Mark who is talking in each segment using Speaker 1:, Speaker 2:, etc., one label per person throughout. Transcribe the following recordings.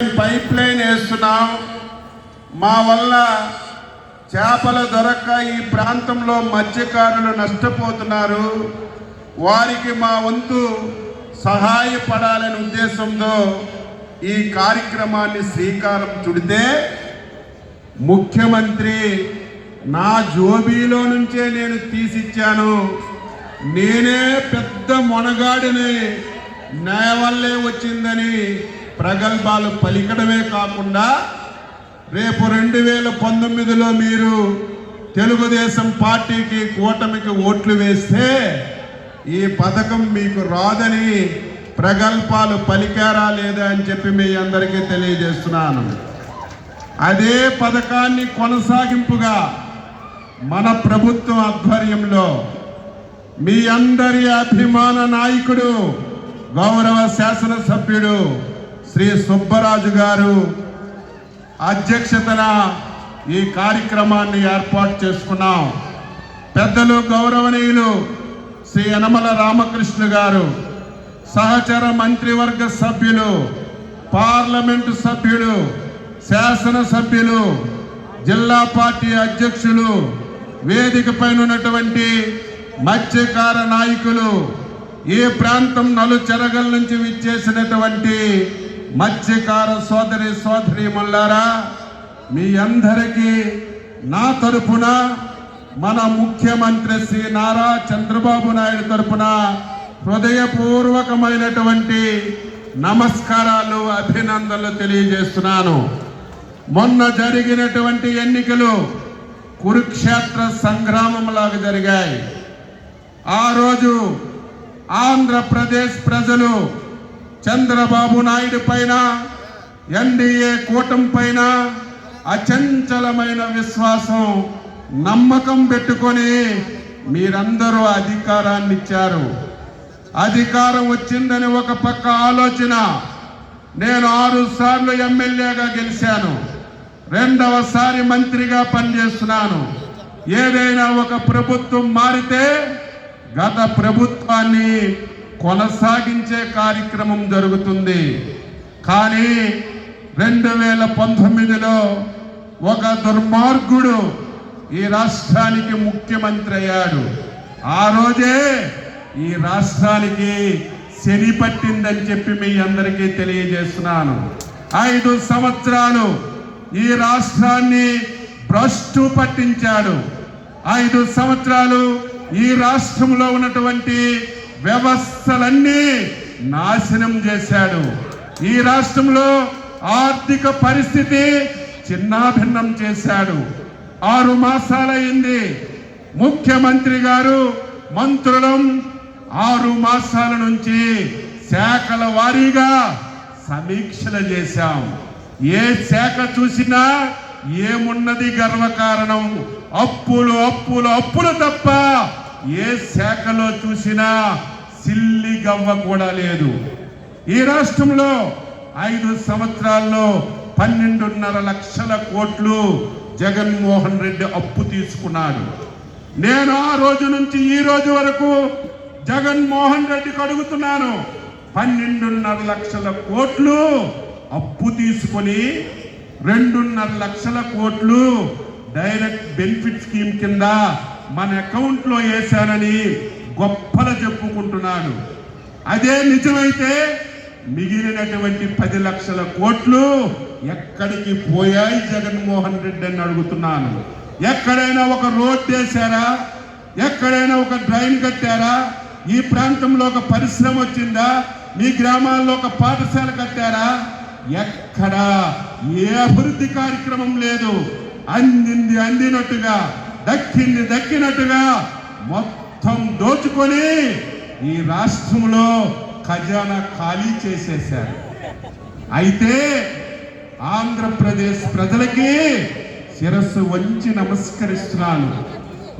Speaker 1: Pipe line వేస్తున్నాం. మా వల్ల చేపలు దొరక్క ఈ ప్రాంతంలో మత్స్యకారులు నష్టపోతున్నారు. వారికి మా వంతు సహాయపడాలనే ఉద్దేశంతో ఈ కార్యక్రమాన్ని శ్రీకారం చుడితే ముఖ్యమంత్రి నా జోబీలో నుంచే నేను తీసిచ్చాను. నేనే పెద్ద మొనగాడిని నా వల్లే వచ్చిందని ప్రగల్భాలు పలికడమే కాకుండా రేపు రెండు వేల పంతొమ్మిదిలో మీరు తెలుగుదేశం పార్టీకి కూటమికి ఓట్లు వేస్తే ఈ పథకం మీకు రాదని ప్రగల్భాలు పలికారా లేదా అని చెప్పి మీ అందరికీ తెలియజేస్తున్నాను. అదే పథకాన్ని కొనసాగింపుగా మన ప్రభుత్వం ఆధ్వర్యంలో మీ అందరి అభిమాన నాయకుడు గౌరవ శాసనసభ్యుడు శ్రీ సుబ్బరాజు గారు అధ్యక్షతన ఈ కార్యక్రమాన్ని ఏర్పాటు చేసుకున్నాం. పెద్దలు గౌరవనీయులు శ్రీ యనమల రామకృష్ణ గారు సహచర మంత్రివర్గ సభ్యులు పార్లమెంటు సభ్యులు శాసనసభ్యులు జిల్లా పార్టీ అధ్యక్షులు వేదిక పైన ఉన్నటువంటి మత్స్యకార నాయకులు ఈ ప్రాంతం నలుచెరగల నుంచి విచ్చేసినటువంటి మత్స్యకార సోదరి సోదరి మల్లారా మీ అందరికీ నా తరపున మన ముఖ్యమంత్రి శ్రీ నారా చంద్రబాబు నాయుడు తరపున హృదయపూర్వకమైనటువంటి నమస్కారాలు అభినందనలు తెలియజేస్తున్నాను. మొన్న జరిగినటువంటి ఎన్నికలు కురుక్షేత్ర సంగ్రామంలాగా జరిగాయి. ఆ రోజు ఆంధ్రప్రదేశ్ ప్రజలు చంద్రబాబు నాయుడు పైన ఎన్డీఏ కూటమి పైన అచంచలమైన విశ్వాసం నమ్మకం పెట్టుకొని మీరందరూ అధికారాన్ని ఇచ్చారు. అధికారం వచ్చిందని ఒక పక్క ఆలోచన. నేను ఆరు సార్లు ఎమ్మెల్యేగా గెలిచాను. రెండవసారి మంత్రిగా పనిచేస్తున్నాను. ఏదైనా ఒక ప్రభుత్వం మారితే గత ప్రభుత్వాన్ని కొనసాగించే కార్యక్రమం జరుగుతుంది. కానీ రెండు వేల పంతొమ్మిదిలో ఒక దుర్మార్గుడు ఈ రాష్ట్రానికి ముఖ్యమంత్రి అయ్యాడు. ఆ రోజే ఈ రాష్ట్రానికి శని పట్టిందని చెప్పి మీ అందరికీ తెలియజేస్తున్నాను. ఐదు సంవత్సరాలు ఈ రాష్ట్రాన్ని భ్రష్టు పట్టించాడు. ఐదు సంవత్సరాలు ఈ రాష్ట్రంలో ఉన్నటువంటి వ్యవస్థలన్నీ నాశనం చేశాడు. ఈ రాష్ట్రంలో ఆర్థిక పరిస్థితి చిన్నాభిన్నం చేశాడు. ఆరు మాసాలైంది ముఖ్యమంత్రి గారు మంత్రులం ఆరు మాసాల నుంచి శాఖల వారీగా సమీక్షలు చేశాం. ఏ శాఖ చూసినా ఏమున్నది గర్వకారణం? అప్పులు అప్పులు అప్పులు తప్ప ఏ శాఖలో చూసినా సిల్లి గవ్వ కూడా లేదు. ఈ రాష్ట్రంలో ఐదు సంవత్సరాల్లో పన్నెండున్నర లక్షల కోట్లు జగన్మోహన్ రెడ్డి అప్పు తీసుకున్నాడు. నేను ఆ రోజు నుంచి ఈ రోజు వరకు జగన్మోహన్ రెడ్డికి అడుగుతున్నాను పన్నెండున్నర లక్షల కోట్లు అప్పు తీసుకొని రెండున్నర లక్షల కోట్లు డైరెక్ట్ బెనిఫిట్ స్కీమ్ కింద మన అకౌంట్లో వేశానని గొప్పలు చెప్పుకుంటున్నాడు. అదే నిజమైతే మిగిలినటువంటి పది లక్షల కోట్లు ఎక్కడికి పోయాయి జగన్మోహన్ రెడ్డి అని అడుగుతున్నాను. ఎక్కడైనా ఒక రోడ్ వేశారా? ఎక్కడైనా ఒక డ్రైన్ కట్టారా? ఈ ప్రాంతంలో ఒక పరిశ్రమ వచ్చిందా? మీ గ్రామాల్లో ఒక పాఠశాల కట్టారా? ఎక్కడా? ఏ అభివృద్ధి కార్యక్రమం లేదు. అందింది అందినట్టుగా దక్కింది దక్కినట్టుగా మొత్తం దోచుకొని ఈ రాష్ట్రంలో ఖజానా ఖాళీ చేసేశారు. అయితే ఆంధ్రప్రదేశ్ ప్రజలకి శిరస్సు వంచి నమస్కరిస్తున్నాను.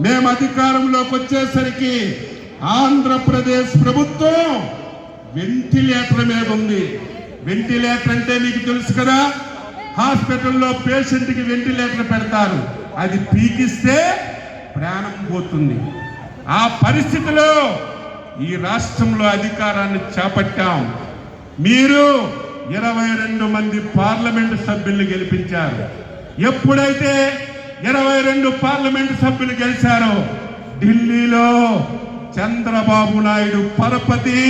Speaker 1: మేము అధికారంలోకి వచ్చేసరికి ఆంధ్రప్రదేశ్ ప్రభుత్వం వెంటిలేటర్ మీద ఉంది. వెంటిలేటర్ అంటే మీకు తెలుసు కదా? హాస్పిటల్లో పేషెంట్కి వెంటిలేటర్ పెడతారు. అది పీకిస్తే ప్రాణం పోతుంది. ఆ పరిస్థితిలో ఈ రాష్ట్రంలో అధికారాన్ని చేపట్టాం. మీరు ఇరవై రెండు మంది పార్లమెంటు సభ్యుల్ని గెలిపించారు. ఎప్పుడైతే ఇరవై రెండు పార్లమెంటు సభ్యులు గెలిచారో ఢిల్లీలో చంద్రబాబు నాయుడు పరపతి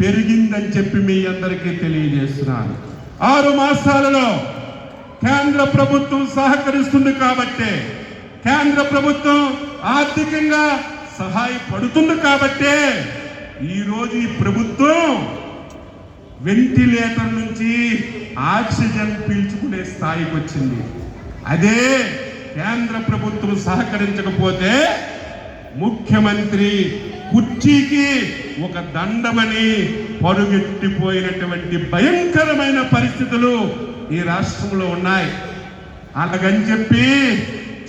Speaker 1: పెరిగిందని చెప్పి మీ అందరికీ తెలియజేస్తున్నాను. ఆరు మాసాలలో కేంద్ర ప్రభుత్వం సహకరిస్తుంది కాబట్టే కేంద్ర ప్రభుత్వం ఆర్థికంగా సహాయపడుతుంది కాబట్టే ఈరోజు ఈ ప్రభుత్వం వెంటిలేటర్ నుంచి ఆక్సిజన్ పీల్చుకునే స్థాయికి వచ్చింది. అదే కేంద్ర ప్రభుత్వం సహకరించకపోతే ముఖ్యమంత్రి కుర్చీకి ఒక దండమని పరుగెట్టిపోయినటువంటి భయంకరమైన పరిస్థితులు ఈ రాష్ట్రంలో ఉన్నాయి. అలాగని చెప్పి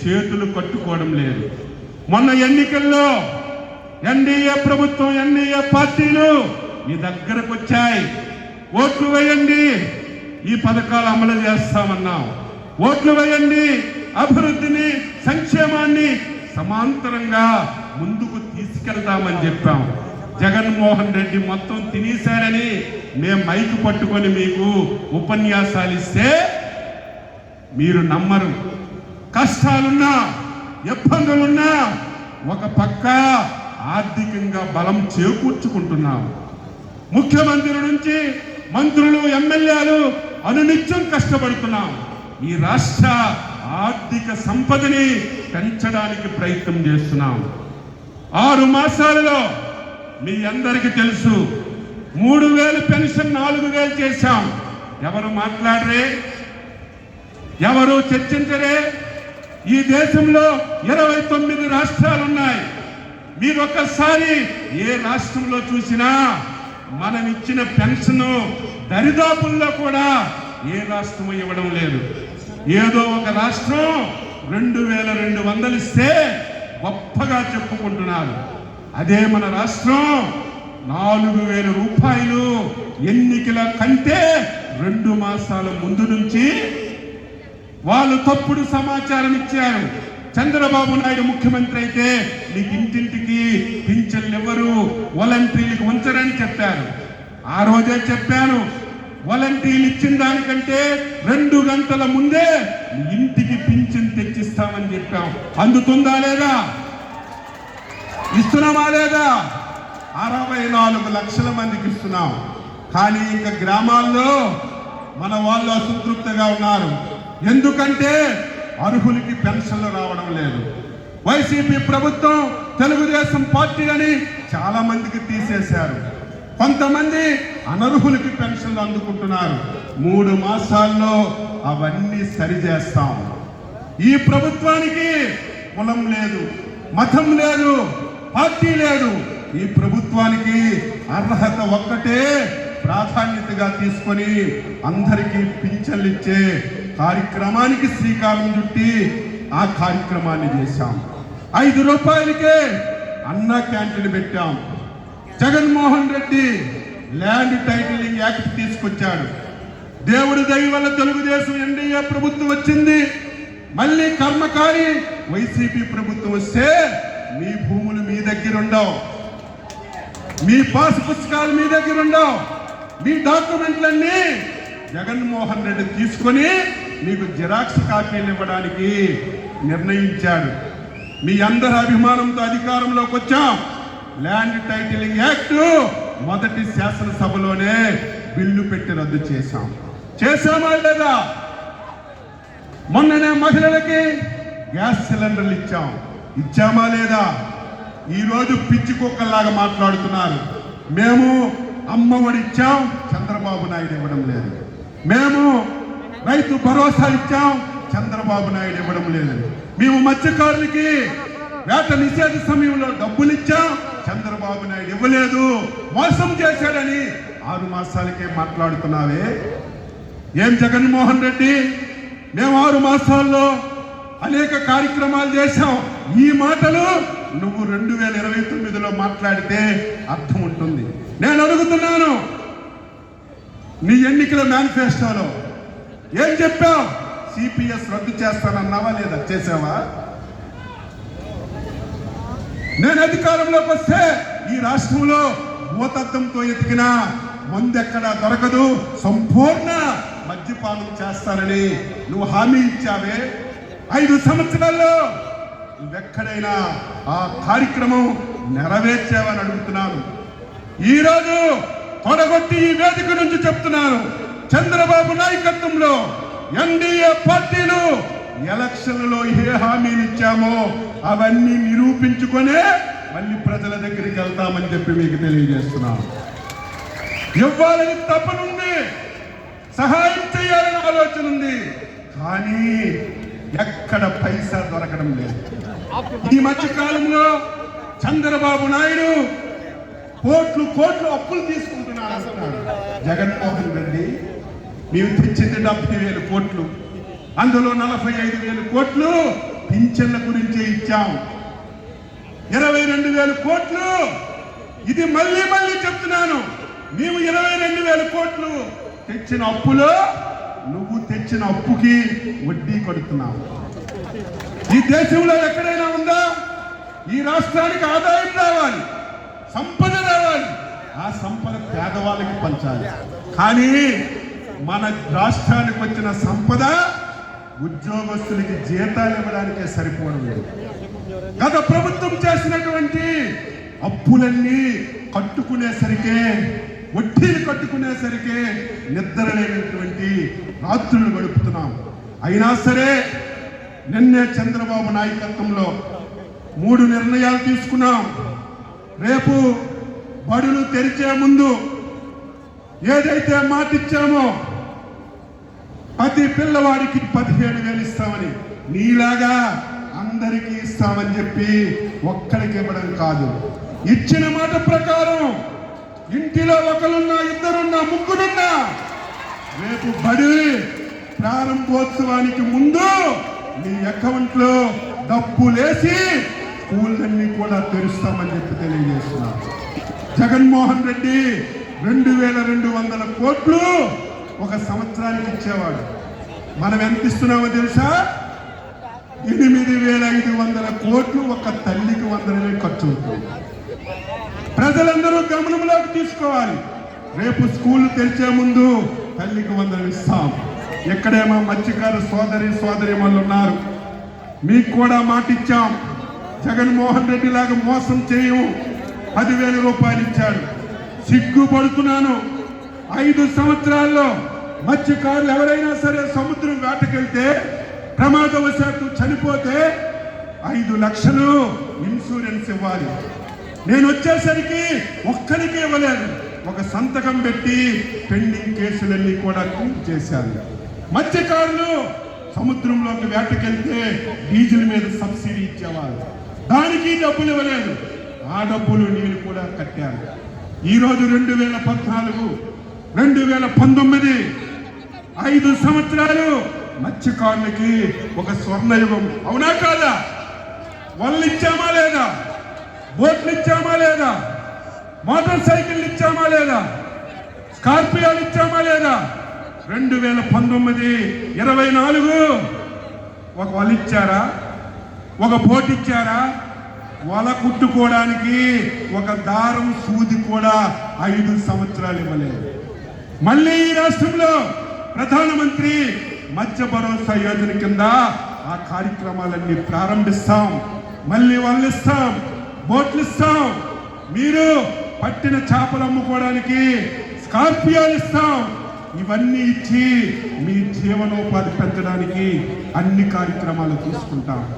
Speaker 1: చేతులు కట్టుకోవడం లేదు. మొన్న ఎన్నికల్లో ఎన్డీఏ ప్రభుత్వం ఎన్డీఏ పార్టీలు మీ దగ్గరకు వచ్చాయి. ఓట్లు వేయండి ఈ పథకాలు అమలు చేస్తామన్నాం. ఓట్లు వేయండి అభివృద్ధిని సంక్షేమాన్ని సమాంతరంగా ముందుకు తీసుకెళ్తామని చెప్పాం. జగన్మోహన్ రెడ్డి మొత్తం తినేశాడని మేము మైకు పట్టుకొని మీకు ఉపన్యాసాలు ఇస్తే మీరు నమ్మరు. కష్టాలున్నా ఇబ్బందులున్నా ఒక పక్క ఆర్థికంగా బలం చేకూర్చుకుంటున్నాం. ముఖ్యమంత్రి నుంచి మంత్రులు ఎమ్మెల్యేలు అనునిత్యం కష్టపడుతున్నాం. ఈ రాష్ట్ర ఆర్థిక సంపదని పెంచడానికి ప్రయత్నం చేస్తున్నాం. ఆరు మాసాలలో మీ అందరికీ తెలుసు మూడు వేలు పెన్షన్ నాలుగు వేలు చేశాం. ఎవరు మాట్లాడరే? ఎవరు చర్చించరే? ఈ దేశంలో ఇరవై తొమ్మిది రాష్ట్రాలు ఉన్నాయి మీరు ఒక్కసారి ఏ రాష్ట్రంలో చూసినా మనం ఇచ్చిన పెన్షన్ దరిదాపుల్లో కూడా ఏ రాష్ట్రం ఇవ్వడం లేదు. ఏదో ఒక రాష్ట్రం రెండు వేల రెండు వందలు ఇస్తే గొప్పగా చెప్పుకుంటున్నారు. అదే మన రాష్ట్రం. నాలుగు వేల రూపాయలు ఎన్నికల కంటే రెండు మాసాల ముందు నుంచి వాళ్ళు తప్పుడు సమాచారం ఇచ్చారు. చంద్రబాబు నాయుడు ముఖ్యమంత్రి అయితే నీకు ఇంటింటికి పింఛన్లు ఎవరు వాలంటీర్లకు ఉంచరని చెప్పారు. ఆ రోజే చెప్పాను వాలంటీర్లు ఇచ్చిన దానికంటే రెండు గంటల ముందే ఇంటికి పింఛన్ తెచ్చిస్తామని చెప్పాం. అందుతుందా లేదా? ఇస్తున్నామా లేదా? అరవై నాలుగు లక్షల మందికి ఇస్తున్నాం. కానీ ఇంకా గ్రామాల్లో మన వాళ్ళు అసంతృప్తిగా ఉన్నారు. ఎందుకంటే అర్హులకి పెన్షన్లు రావడం లేదు. వైసీపీ ప్రభుత్వం తెలుగుదేశం పార్టీ అని చాలా మందికి తీసేశారు. కొంతమంది అనర్హులకి పెన్షన్లు అందుకుంటున్నారు. మూడు మాసాల్లో అవన్నీ సరిచేస్తాం. ఈ ప్రభుత్వానికి కులం లేదు మతం లేదు పార్టీ లేదు. ఈ ప్రభుత్వానికి అర్హత ఒక్కటే ప్రాధాన్యతగా తీసుకొని అందరికీ పింఛన్లు ఇచ్చే కార్యక్రమానికి శ్రీకారం చుట్టి ఆ కార్యక్రమాన్ని చేశాం. ఐదు రూపాయలకే అన్న క్యాంటీన్ పెట్టాం. Jaganmohan Reddy land titling act తీసుకొచ్చాడు. దేవుడి దయ వల్ల తెలుగుదేశం ఎన్డీఏ ప్రభుత్వం వచ్చింది. మళ్ళీ కర్మకారి వైసీపీ ప్రభుత్వం వస్తే మీ భూములు మీ దగ్గర ఉండవు. మీ పాస్ పుస్తకాలు మీ దగ్గర ఉండవు. మీ డాక్యుమెంట్లన్నీ జగన్మోహన్ రెడ్డి తీసుకొని మీకు జిరాక్స్ కాపీలు ఇవ్వడానికి నిర్ణయించాడు. మీ అందరి అభిమానంతో అధికారంలోకి వచ్చాం. ల్యాండ్ టైటిలింగ్ యాక్ట్ మొదటి శాసనసభలోనే బిల్లు పెట్టి రద్దు చేశాం. చేశామా లేదా? మొన్ననే మహిళలకి గ్యాస్ సిలిండర్లు ఇచ్చాం. ఇచ్చామా లేదా? ఈరోజు పిచ్చి కుక్కల్లాగా మాట్లాడుతున్నారు. మేము అమ్మఒడి ఇచ్చాం చంద్రబాబు నాయుడు ఇవ్వడం లేదు. మేము రైతు భరోసా ఇచ్చాం చంద్రబాబు నాయుడు ఇవ్వడం లేదు. మేము మత్స్యకారులకి వేట నిషేధ సమయంలో డబ్బులు ఇచ్చాం చంద్రబాబు నాయుడు ఇవ్వలేదు. మోసం చేశాడని ఆరు మాసాలకే మాట్లాడుతున్నావే. ఏం జగన్మోహన్ రెడ్డి? మేము ఆరు మాసాల్లో అనేక కార్యక్రమాలు చేశాం. ఈ మాటలు నువ్వు రెండు వేల ఇరవై తొమ్మిదిలో మాట్లాడితే అర్థం ఉంటుంది. నేను అడుగుతున్నాను నీ ఎన్నికల మేనిఫెస్టోలో ఏం చెప్పావు? సిపిఎస్ రద్దు చేస్తానన్నావా లేదా? చేసావా నేను అధికారంలోకి వస్తే ఈ రాష్ట్రంలో భూతత్వంతో ఎతికిన ముందెక్కడా దొరకదు. సంపూర్ణ మద్యపానం చేస్తానని నువ్వు హామీ ఇచ్చావే. ఐదు సంవత్సరాల్లో నువ్వెక్కడైనా ఆ కార్యక్రమం నెరవేర్చావని అడుగుతున్నాను. ఈరోజు తొడగొట్టి ఈ వేదిక నుంచి చెప్తున్నాను. చంద్రబాబు నాయకత్వంలో ఎన్డీఏ పార్టీలు ఎలక్షన్లలో ఏ హామీలు ఇచ్చామో అవన్నీ నిరూపించుకొనే మళ్ళీ ప్రజల దగ్గరికి వెళ్తామని చెప్పి మీకు తెలియజేస్తున్నాను. ఇవ్వాలని తప్పనుంది సహాయం చేయాలని ఆలోచన ఉంది. కానీ ఎక్కడ పైసా దొరకడం లేదు. ఈ మధ్య కాలంలో చంద్రబాబు నాయుడు కోట్లు కోట్లు అప్పులు తీసుకుంటున్నారు జగన్మోహన్ రెడ్డి మేము తెచ్చింది డెబ్బై వేలు కోట్లు అందులో నలభై ఐదు వేలు కోట్లు పింఛన్ల గురించే ఇచ్చాం. ఇరవై రెండు వేల కోట్లు ఇది మళ్ళీ మళ్ళీ చెప్తున్నాను. మేము ఇరవై రెండు వేల కోట్లు తెచ్చిన అప్పులో నువ్వు తెచ్చిన అప్పుకి వడ్డీ కడుతున్నావు. ఈ దేశంలో ఎక్కడైనా ఉందా? ఈ రాష్ట్రానికి ఆదాయం రావాలి సంపద రావాలి. ఆ సంపద పేదవాళ్ళకి పంచాలి. కానీ మన రాష్ట్రానికి వచ్చిన సంపద ఉద్యోగస్తులకి జీతాలు ఇవ్వడానికే సరిపోవడం లేదు. గత ప్రభుత్వం చేసినటువంటి అప్పులన్నీ కట్టుకునేసరికే వడ్డీలు కట్టుకునేసరికే నిద్ర లేనటువంటి రాత్రులు గడుపుతున్నాం. అయినా సరే నిన్నే చంద్రబాబు నాయకత్వంలో మూడు నిర్ణయాలు తీసుకున్నాం. రేపు బడులు తెరిచే ముందు ఏదైతే మాటిచ్చామో ప్రతి పిల్లవాడికి పదిహేడు వేలు ఇస్తామని నీలాగా అందరికీ ఇస్తామని చెప్పి ఒక్కడికి ఇవ్వడం కాదు. ఇచ్చిన మాట ప్రకారం ఇంటిలో ఒకరున్నా ఇద్దరున్నా ముగ్గురున్నా రేపు బడి ప్రారంభోత్సవానికి ముందు మీ అకౌంట్లో డబ్బులేసి స్కూళ్ళన్నీ కూడా తెరుస్తామని చెప్పి తెలియజేస్తున్నా. జగన్మోహన్ రెడ్డి రెండు వేల రెండు వందల కోట్లు ఒక సంవత్సరానికి ఇచ్చేవాడు. మనం ఎంత ఇస్తున్నామో తెలుసా? ఎనిమిది వేల ఐదు వందల కోట్లు ఒక తల్లికి వందలనే ఖర్చు అవుతుంది ప్రజలందరూ గమనంలోకి తీసుకోవాలి. రేపు స్కూల్ తెరిచే ముందు తల్లికి వందలు ఇస్తాం. ఎక్కడేమో మత్స్యకారు సోదరి సోదరి ఉన్నారు. మీకు కూడా మాట ఇచ్చాం జగన్మోహన్ రెడ్డి లాగా మోసం చేయము పదివేల రూపాయలు ఇచ్చాడు. సిగ్గుపడుతున్నాను. ఐదు సంవత్సరాల్లో మత్స్యకారులు ఎవరైనా సరే సముద్రం వేటకెళ్తే ప్రమాదవశాత్తు చనిపోతే ఐదు లక్షలు ఇన్సూరెన్స్ ఇవ్వాలి. నేను వచ్చేసరికి ఒక్కరికి ఇవ్వలేదు. ఒక సంతకం పెట్టి పెండింగ్ కేసులన్నీ కూడా క్లియర్ చేశారు. మత్స్యకారులు సముద్రంలోకి వేటకెళ్తే డీజిల్ మీద సబ్సిడీ ఇచ్చేవారు. దానికి డబ్బులు ఇవ్వలేదు. ఆ డబ్బులు నేను కూడా కట్టాను ఈరోజు రెండు వేల పద్నాలుగు రెండు వేల పంతొమ్మిది ఐదు సంవత్సరాలు మత్స్యకారులకి ఒక స్వర్ణయుగం. అవునా కాదా? వాళ్ళు ఇచ్చామా లేదా? బోట్లు ఇచ్చామా లేదా? మోటార్ సైకిల్ ఇచ్చామా లేదా? స్కార్పియోలు ఇచ్చామా లేదా? రెండు వేల పంతొమ్మిది ఇరవై నాలుగు. ఒక వలిచ్చారా ఇచ్చారా? ఒక బోట్ ఇచ్చారా? వల కుట్టుకోవడానికి ఒక దారం సూది కూడా ఐదు సంవత్సరాలు ఇవ్వలేదు. మళ్ళీ ఈ రాష్ట్రంలో ప్రధానమంత్రి మత్స్య భరోసా యోజన కింద ఆ కార్యక్రమాలన్నీ ప్రారంభిస్తాం. మళ్ళీ వాళ్ళు ఇస్తాం బోట్లు ఇస్తాం. మీరు పట్టిన చేపలు అమ్ముకోవడానికి స్కార్పియోలు ఇస్తాం. ఇవన్నీ ఇచ్చి మీ జీవనోపాధి పెంచడానికి అన్ని కార్యక్రమాలు తీసుకుంటాం.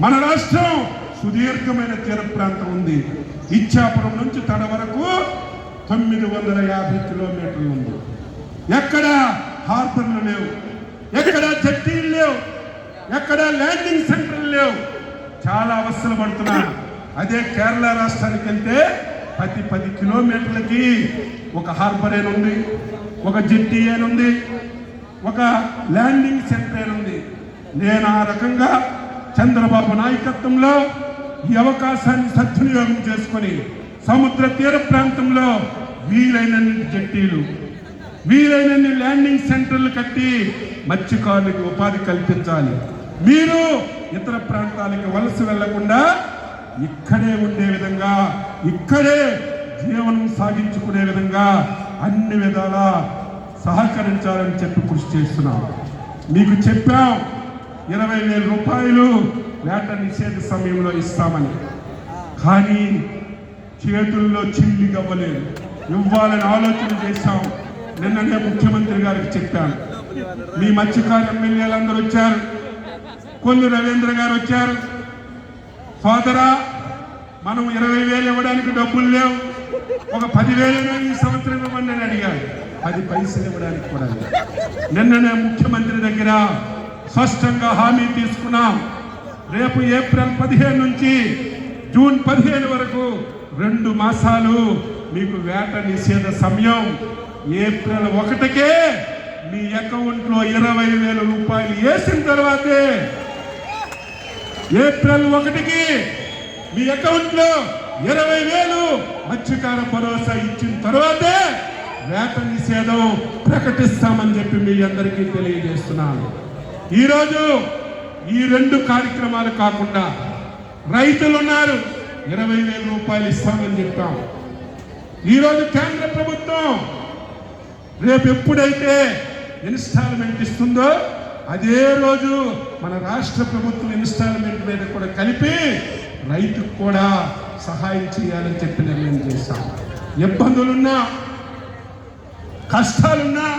Speaker 1: మన రాష్ట్రం సుదీర్ఘమైన తీర ప్రాంతం ఉంది. ఇచ్చాపురం నుంచి తడ వరకు తొమ్మిది వందల యాభై కిలోమీటర్లు ఉంది. ఎక్కడ హార్బర్లు లేవు. ఎక్కడ జట్టీలు లేవు. ఎక్కడ ల్యాండింగ్ సెంటర్లు లేవు. చాలా అవస్థలు పడుతున్నా అదే కేరళ రాష్ట్రానికి వెళ్తే ప్రతి పది కిలోమీటర్లకి ఒక హార్బర్ ఉంది. ఒక జెట్టి ఉంది ఒక ల్యాండింగ్ సెంటర్ ఉంది నేను ఆ రకంగా చంద్రబాబు నాయకత్వంలో ఈ అవకాశాన్ని సద్వినియోగం చేసుకొని సముద్ర తీర ప్రాంతంలో వీలైనన్ని జట్టీలు వీలైనన్ని ల్యాండింగ్ సెంటర్లు కట్టి మత్స్యకారులకు ఉపాధి కల్పించాలి. మీరు ఇతర ప్రాంతాలకు వలస వెళ్ళకుండా ఇక్కడే ఉండే విధంగా ఇక్కడే జీవనం సాగించుకునే విధంగా అన్ని విధాలా సహకరించాలని చెప్పి కృషి చేస్తున్నాం. మీకు చెప్పాం ఇరవై వేల రూపాయలు వేట నిషేధ సమయంలో ఇస్తామని. కానీ చేతుల్లో చిల్లి గవ్వలేదు. ఇవ్వాలని ఆలోచన చేశాం. నిన్ననే ముఖ్యమంత్రి గారికి చెప్పాను మీ మత్స్యకారు ఎమ్మెల్యేలందరూ వచ్చారు. కొల్లు రవీంద్ర గారు వచ్చారు. సోదరా మనం ఇరవై వేలు ఇవ్వడానికి డబ్బులు లేవు. ఒక పదివేల ఈ సంవత్సరం ఇవ్వండి అని అడిగాడు పది పైసలు ఇవ్వడానికి కూడా నిన్ననే ముఖ్యమంత్రి దగ్గర స్పష్టంగా హామీ తీసుకున్నాం. రేపు ఏప్రిల్ పదిహేను నుంచి జూన్ పదిహేను వరకు రెండు మాసాలు మీకు వేట నిషేధ సమయం. ఏప్రిల్ ఒకటికే మీ అకౌంట్లో ఇరవై వేల రూపాయలు వేసిన తర్వాతే ఏప్రిల్ ఒకటికి మీ అకౌంట్లో ఇరవై వేలు మత్స్యకార భరోసా ఇచ్చిన తర్వాతే వేత నిషేధం ప్రకటిస్తామని చెప్పి మీ అందరికీ తెలియజేస్తున్నాను. ఈరోజు ఈ రెండు కార్యక్రమాలు కాకుండా రైతులు ఉన్నారు ఇరవై వేల రూపాయలు ఇస్తామని చెప్పాం. ఈరోజు కేంద్ర ప్రభుత్వం రేపు ఎప్పుడైతే ఇన్స్టాల్మెంట్ ఇస్తుందో అదే రోజు మన రాష్ట్ర ప్రభుత్వం ఇన్స్టాల్మెంట్ మీద కూడా కలిపి రైతుకు కూడా సహాయం చేయాలని చెప్పి నిర్ణయం చేశాం. ఇబ్బందులున్నా కష్టాలున్నా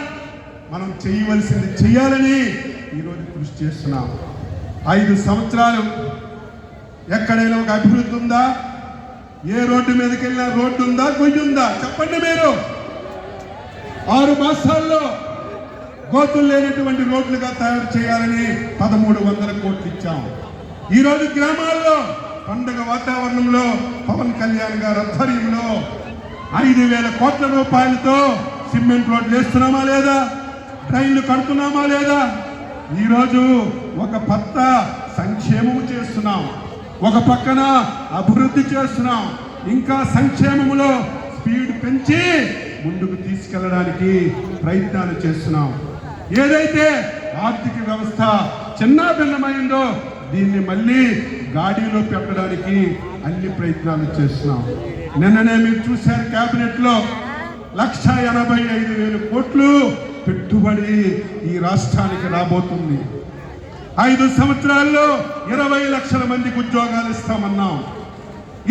Speaker 1: మనం చేయవలసింది చేయాలని ఈరోజు కృషి చేస్తున్నాం. ఐదు సంవత్సరాలు ఎక్కడైనా ఒక అభివృద్ధి ఉందా? ఏ రోడ్డు మీదకి వెళ్ళినా రోడ్డు ఉందా? గొయ్యి ఉందా? చెప్పండి మీరు. ఆరు మాసాల్లో గోతులు లేనటువంటి రోడ్లుగా తయారు చేయాలని పదమూడు వందల కోట్లు ఇచ్చాం. ఈరోజు గ్రామాల్లో పండుగ వాతావరణంలో పవన్ కళ్యాణ్ గారి ఆధ్వర్యంలో ఐదు వేల కోట్ల రూపాయలతో సిమెంట్ రోడ్లు వేస్తున్నామా లేదా? ట్రైన్లు కడుతున్నామా లేదా? ఈరోజు ఒక పక్క సంక్షేమము చేస్తున్నాం ఒక పక్కన అభివృద్ధి చేస్తున్నాం. ఇంకా సంక్షేమములో స్పీడ్ పెంచి ముందుకు తీసుకెళ్ళడానికి ప్రయత్నాలు చేస్తున్నాం. ఏదైతే ఆర్థిక వ్యవస్థ చిన్నాభిన్నమైందో దీన్ని మళ్ళీ గాడిలో పెట్టడానికి అన్ని ప్రయత్నాలు చేస్తున్నాం. నిన్ననే మీరు చూశారు కేబినెట్లో లక్ష ఎనభై ఐదు వేల కోట్లు పెట్టుబడి ఈ రాష్ట్రానికి రాబోతుంది. ఐదు సంవత్సరాల్లో ఇరవై లక్షల మందికి ఉద్యోగాలు ఇస్తామన్నాం.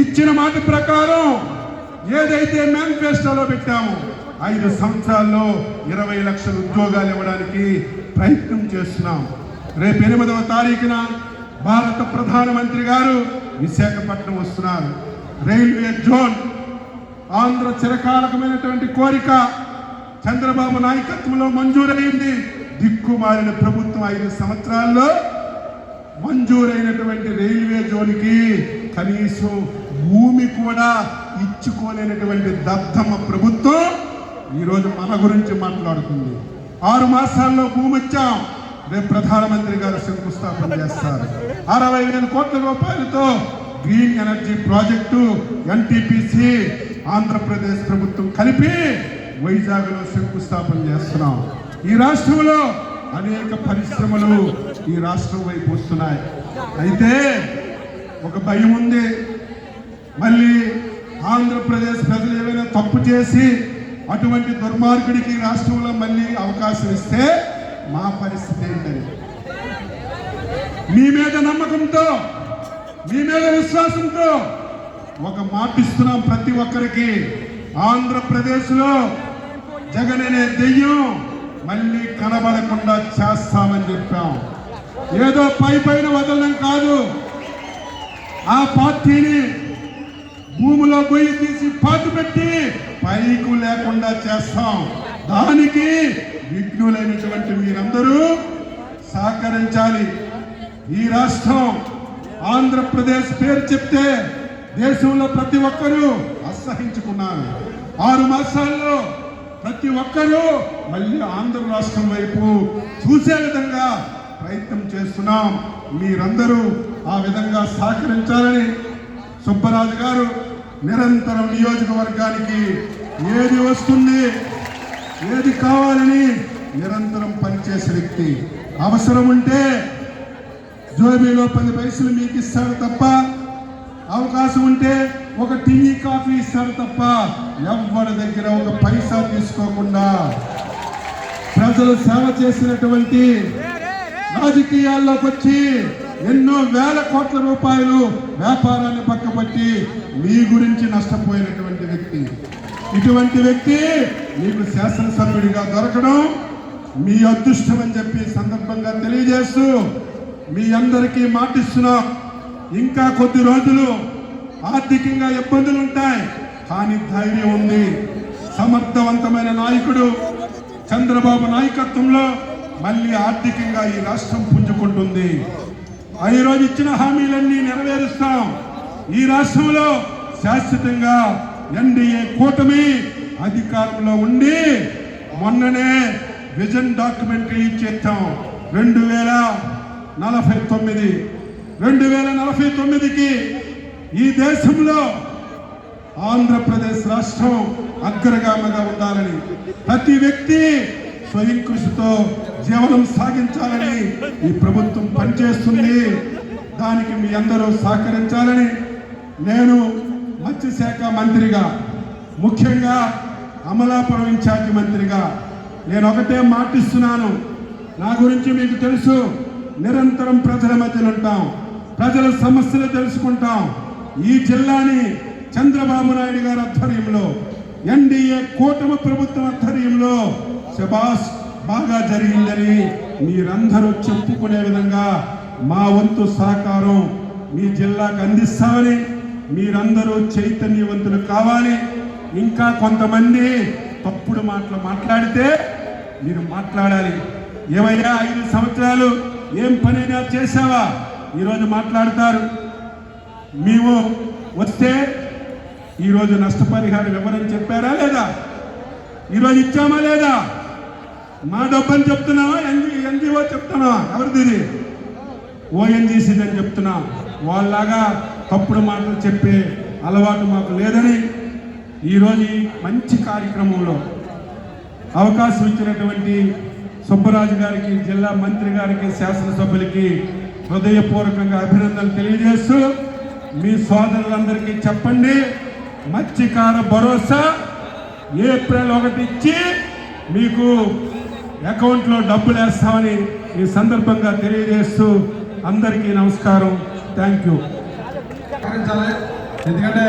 Speaker 1: ఇచ్చిన మాట ప్రకారం ఏదైతే మేనిఫెస్టోలో పెట్టామో ఐదు సంవత్సరాల్లో ఇరవై లక్షల ఉద్యోగాలు ఇవ్వడానికి ప్రయత్నం చేస్తున్నాం. రేపు ఎనిమిదవ తారీఖున భారత ప్రధానమంత్రి గారు విశాఖపట్నం వస్తున్నారు. రైల్వే జోన్ ఆంధ్ర చిరకాలకమైనటువంటి కోరిక చంద్రబాబు నాయకత్వంలో మంజూరైంది. దిక్కుమాలిన ప్రభుత్వం ఐదు సంవత్సరాల్లో మంజూరైనటువంటి రైల్వే జోన్కి కనీసం భూమి కూడా ఇచ్చుకోలేనటువంటి దద్దమ్మ ప్రభుత్వం ఈరోజు మన గురించి మాట్లాడుతుంది. ఆరు మాసాల్లో భూమి ఇచ్చాం. రేపు ప్రధానమంత్రి గారు శంకుస్థాపన చేస్తారు. అరవై వేల కోట్ల రూపాయలతో green energy project NTPC Andhra Pradesh ప్రభుత్వం కలిపి వైజాగ్లో శంకుస్థాపన చేస్తున్నాం. ఈ రాష్ట్రంలో అనేక పరిశ్రమలు ఈ రాష్ట్రం వైపు వస్తున్నాయి. అయితే ఒక భయం ఉంది. మళ్ళీ ఆంధ్రప్రదేశ్ ప్రజలు ఏమైనా తప్పు చేసి అటువంటి దుర్మార్గుడికి రాష్ట్రంలో మళ్ళీ అవకాశం ఇస్తే మా పరిస్థితి ఏంటని మీ మీద నమ్మకంతో మీ మీద విశ్వాసంతో ఒక మాట ఇస్తున్నాం ప్రతి ఒక్కరికి. ఆంధ్రప్రదేశ్లో జగన్ అనే దెయ్యం మళ్ళీ కనబడకుండా చేస్తామని చెప్పాం. ఏదో పై పైన వదలడం కాదు. ఆ పార్టీని భూమిలో గొయ్యి తీసి పాటు పెట్టి పైకు లేకుండా చేస్తాం. దానికి విఘ్నులైనటువంటి మీరందరూ సహకరించాలి. ఈ రాష్ట్రం ఆంధ్రప్రదేశ్ పేరు చెప్తే దేశంలో ప్రతి ఒక్కరూ అసహించుకున్నారు. ఆరు మాసాల్లో ప్రతి ఒక్కరూ మళ్ళీ ఆంధ్ర రాష్ట్రం వైపు చూసే విధంగా ప్రయత్నం చేస్తున్నాం. మీరందరూ ఆ విధంగా సహకరించాలని సుబ్బరాజు గారు నిరంతరం నియోజకవర్గానికి ఏది వస్తుంది? ఏది కావాలని నిరంతరం పనిచేసే వ్యక్తి అవసరం ఉంటే జోబీలో పది పైసలు మీకు ఇస్తాడు తప్ప అవకాశం ఉంటే ఒక టీ కాఫీ ఇస్తాడు తప్ప ఎవరి దగ్గర ఒక పైసా తీసుకోకుండా ప్రజలు సేవ చేసినటువంటి రాజకీయాల్లోకి వచ్చి ఎన్నో వేల కోట్ల రూపాయలు వ్యాపారాన్ని పక్కపట్టి మీ గురించి నష్టపోయినటువంటి వ్యక్తి. ఇటువంటి వ్యక్తి మీకు శాసనసభ్యుడిగా దొరకడం మీ అదృష్టం అని చెప్పి సందర్భంగా తెలియజేస్తూ మీ అందరికీ మాటిస్తున్నా. ఇంకా కొద్ది రోజులు ఆర్థికంగా ఇబ్బందులు ఉంటాయి కానీ ధైర్యం ఉంది. సమర్థవంతమైన నాయకుడు చంద్రబాబు నాయకత్వంలో మళ్ళీ ఆర్థికంగా ఈ రాష్ట్రం పుంజుకుంటుంది. ఆ ఈరోజు ఇచ్చిన హామీలన్నీ నెరవేరుస్తాం. ఈ రాష్ట్రంలో శాశ్వతంగా ఎన్డీఏ కూటమి అధికారంలో ఉండి మొన్ననే విజన్ డాక్యుమెంటరీ ఇచ్చేస్తాం రెండు వేల నలభై తొమ్మిది. రెండు వేల నలభై తొమ్మిదికి ఈ దేశంలో ఆంధ్రప్రదేశ్ రాష్ట్రం అగ్రగామిగా ఉండాలని ప్రతి వ్యక్తి స్వయం కృషితో జీవనం సాగించాలని ఈ ప్రభుత్వం పనిచేస్తుంది. దానికి మీ అందరూ సహకరించాలని నేను మత్స్యశాఖ మంత్రిగా ముఖ్యంగా అమలాపురం ఇన్ఛార్జి మంత్రిగా నేను ఒకటే మాటిస్తున్నాను. నా గురించి మీకు తెలుసు. నిరంతరం ప్రజల మధ్యలో ఉంటాం. ప్రజల సమస్యలు తెలుసుకుంటాం. ఈ జిల్లాని చంద్రబాబు నాయుడు గారి ఆధ్వర్యంలో ఎన్డీఏ కూటమి ప్రభుత్వం ఆధ్వర్యంలో శబాస్ బాగా జరిగిందని మీరందరూ చెప్పుకునే విధంగా మా వంతు సహకారం మీ జిల్లాకు అందిస్తామని మీరందరూ చైతన్యవంతులు కావాలి. ఇంకా కొంతమంది తప్పుడు మాటలు మాట్లాడితే మీరు మాట్లాడాలి. ఏమయ్యా ఐదు సంవత్సరాలు ఏం పనైనా చేసావా ఈరోజు మాట్లాడతారు. మేము వస్తే ఈరోజు నష్టపరిహారం ఇవ్వరని చెప్పారా లేదా? ఈరోజు ఇచ్చామా లేదా? మా డబ్బని చెప్తున్నావా? ఎన్జి ఎన్జిఓ చెప్తున్నావా? ఎవరిది ఇది ఓఎన్జీసీ అని చెప్తున్నా. వాళ్ళలాగా తప్పుడు మాటలు చెప్పే అలవాటు మాకు లేదని ఈరోజు మంచి కార్యక్రమంలో అవకాశం ఇచ్చినటువంటి సుబ్బరాజు గారికి జిల్లా మంత్రి గారికి శాసనసభ్యులకి హృదయపూర్వకంగా అభినందనలు తెలియజేస్తూ మీ సోదరులందరికీ చెప్పండి. మత్స్యకార భరోసా ఏప్రిల్ ఒకటి ఇచ్చి మీకు అకౌంట్లో డబ్బులు వేస్తామని ఈ సందర్భంగా తెలియజేస్తూ అందరికీ నమస్కారం. Thank you.
Speaker 2: ఎందుకంటే